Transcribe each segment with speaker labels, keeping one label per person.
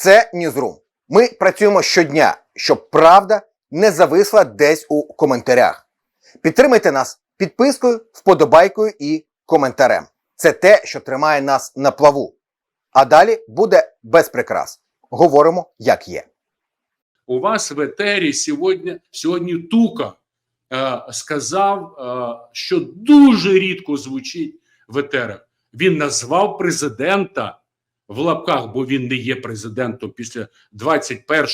Speaker 1: Це Ньюзрум. Ми працюємо щодня, щоб правда не зависла десь у коментарях. Підтримайте нас підпискою, вподобайкою і коментарем. Це те, що тримає нас на плаву. А далі буде без прикрас. Говоримо, як є.
Speaker 2: У вас в етері сьогодні, сьогодні Тука е, сказав, е, що дуже рідко звучить в етерах. Він назвав президента в лапках, бо він не є президентом після 21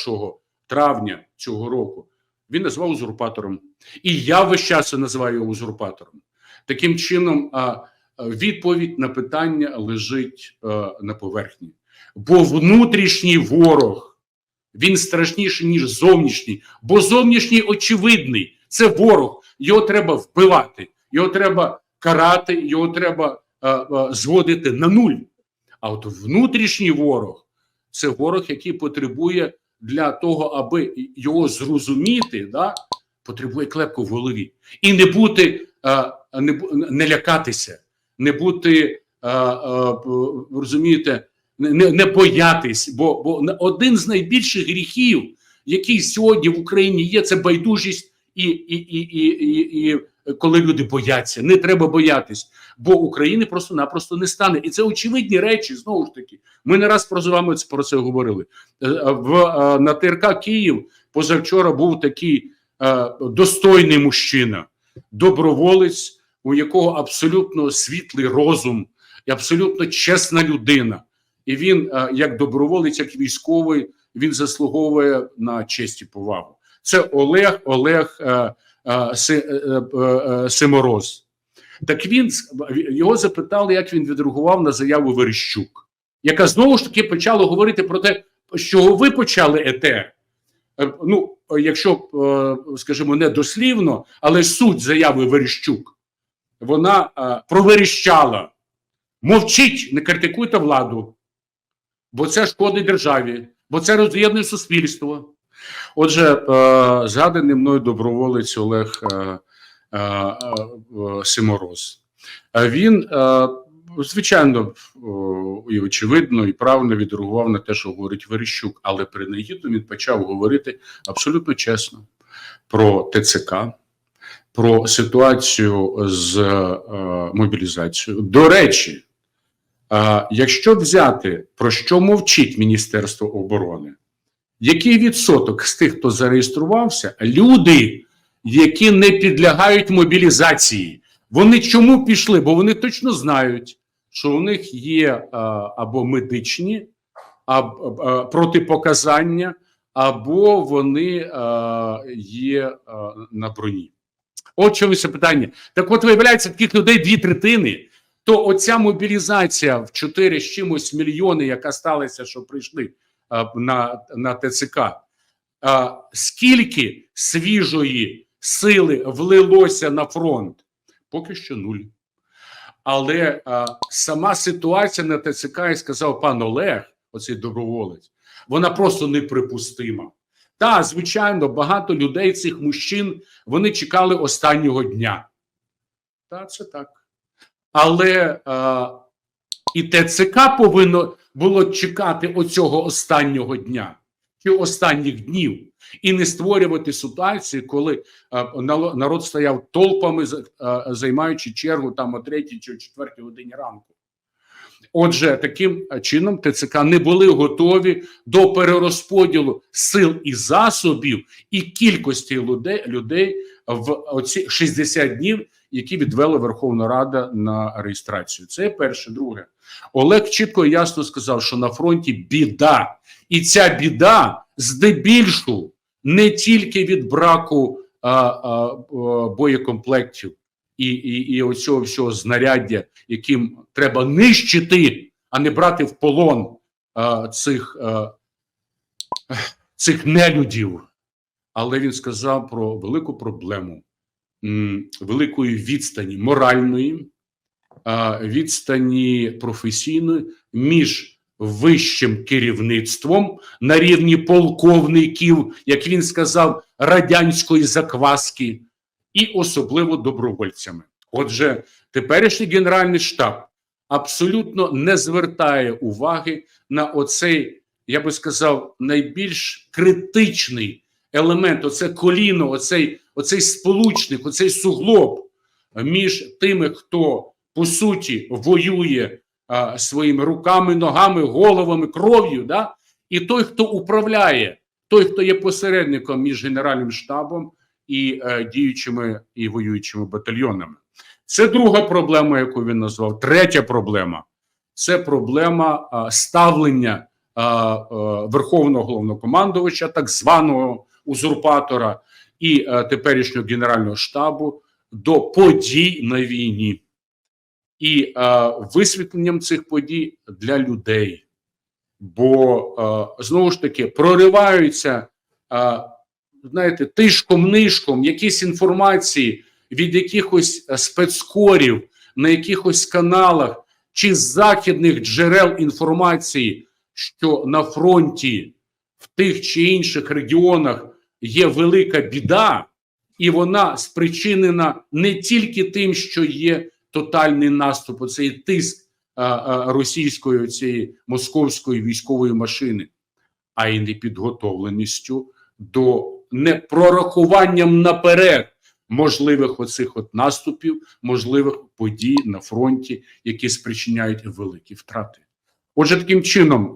Speaker 2: травня цього року. Він назвав узурпатором. І я весь час називаю його узурпатором. Таким чином, відповідь на питання лежить на поверхні. Бо внутрішній ворог він страшніший, ніж зовнішній, бо зовнішній очевидний це ворог. Його треба вбивати, його треба карати, його треба зводити на нуль. А от внутрішній ворог це ворог, який потребує для того, аби його зрозуміти, да, потребує клепку в голові. І не бути, е, не, не лякатися, не бути, е, е, розумієте, не, не- боятись, бо, бо один з найбільших гріхів, який сьогодні в Україні є, це байдужість і, і, і, і, і, і коли люди бояться. Не треба боятись, бо України просто-напросто не стане. І це очевидні речі. Знову ж таки, ми не раз про з вами про це говорили. Е, е, В е, на ТРК Київ позавчора був такий достойний мужчина, доброволець, у якого абсолютно світлий розум і абсолютно чесна людина. І він, як доброволець, як військовий, він заслуговує на честь і повагу. Це Олег Олег Симороз. Так він його запитали, як він відреагував на заяву Верещук, яка знову ж таки почала говорити про те, що ви почали ЕТР. Е, Ну, якщо, е, скажімо, не дослівно, але суть заяви Верещук, вона е, проверещала. Мовчіть, не критикуйте владу, бо це шкодить державі, бо це роз'єднує суспільство. Отже, е, згаданий мною доброволець Олег е, е, е, Симороз. Е, Він, е, звичайно, і очевидно, і правильно відреагував на те, що говорить Верещук, але принагідно він почав говорити абсолютно чесно про ТЦК, про ситуацію з е, мобілізацією. До речі, е, якщо взяти про що мовчить Міністерство оборони, який відсоток з тих, хто зареєструвався, люди, які не підлягають мобілізації, вони чому пішли? Бо вони точно знають, що у них є е, або медичні або, е, протипоказання, або вони е, є е, на броні. От чому це питання. Так от виявляється, таких людей дві третини. То оця мобілізація в 4 з чимось мільйони, яка сталася, що прийшли а, на, на ТЦК, скільки свіжої сили влилося на фронт? Поки що нуль. Але а, сама ситуація на ТЦК, як сказав пан Олег, оцей доброволець, вона просто неприпустима. Та, звичайно, багато людей, цих мужчин, вони чекали останнього дня. Та, це так. Але а, і ТЦК повинно було чекати оцього останнього дня чи останніх днів, і не створювати ситуацію, коли нало- народ стояв толпами, за- займаючи чергу там о третій чи о четвертій годині ранку. Отже, таким чином ТЦК не були готові до перерозподілу сил і засобів і кількості людей, людей в оці 60 днів, які відвела Верховна Рада на реєстрацію. Це перше. Друге, Олег чітко і ясно сказав, що на фронті біда, і ця біда здебільшу не тільки від браку а, а, боєкомплектів і, і, і оцього всього знаряддя, яким треба нищити, а не брати в полон а, цих, а, цих нелюдів. Але він сказав про велику проблему великої відстані моральної, відстані професійної між вищим керівництвом на рівні полковників, як він сказав, радянської закваски, і особливо добровольцями. Отже, теперішній генеральний штаб абсолютно не звертає уваги на оцей я би сказав, найбільш критичний елемент оце коліно, оцей, оцей сполучник, оцей суглоб між тими, хто по суті воює а, своїми руками, ногами, головами, кров'ю, да? і той, хто управляє, той, хто є посередником між Генеральним штабом і е, діючими і воюючими батальйонами. Це друга проблема, яку він назвав. Третя проблема це проблема а, ставлення а, а, верховного головнокомандувача, так званого узурпатора і а, теперішнього генерального штабу до подій на війні і а, висвітленням цих подій для людей. Бо а, знову ж таки прориваються, а, знаєте, тишком-нишком якісь інформації від якихось е, спецкорів на якихось каналах чи з західних джерел інформації, що на фронті в тих чи інших регіонах є велика біда, і вона спричинена не тільки тим, що є тотальний наступ, оцей тиск російської цієї московської військової машини, а й непідготовленістю до непрорахуванням наперед можливих оцих от наступів, можливих подій на фронті, які спричиняють великі втрати. Отже, таким чином,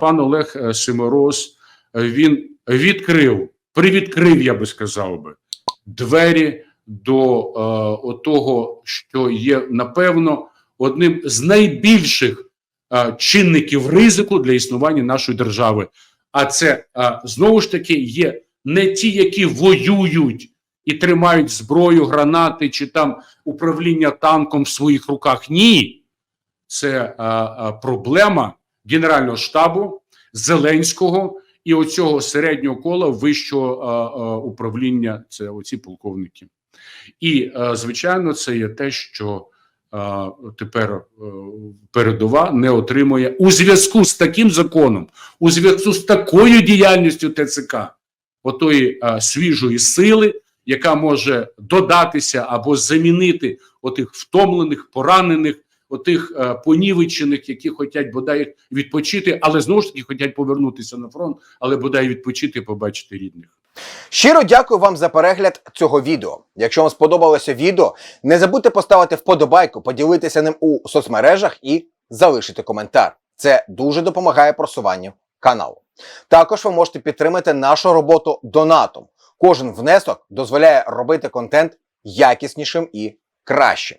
Speaker 2: пан Олег е, Симороз е, він відкрив, привідкрив, я би сказав би, двері до е, того, що є напевно одним з найбільших е, чинників ризику для існування нашої держави. А це е, знову ж таки є не ті, які воюють і тримають зброю, гранати чи там управління танком в своїх руках. Ні, це а, а, проблема Генерального штабу Зеленського і оцього середнього кола вищого а, а, управління. Це оці полковники. І звичайно, це є те, що тепер передова не отримує у зв'язку з таким законом, у зв'язку з такою діяльністю ТЦК, отої свіжої сили яка може додатися або замінити отих втомлених, поранених, отих е, понівечених, які хочуть бодай відпочити, але знову ж таки хочуть повернутися на фронт, але бодай відпочити, побачити рідних.
Speaker 1: Щиро дякую вам за перегляд цього відео. Якщо вам сподобалося відео, не забудьте поставити вподобайку, поділитися ним у соцмережах і залишити коментар. Це дуже допомагає просуванню каналу. Також ви можете підтримати нашу роботу донатом. Кожен внесок дозволяє робити контент якіснішим і кращим.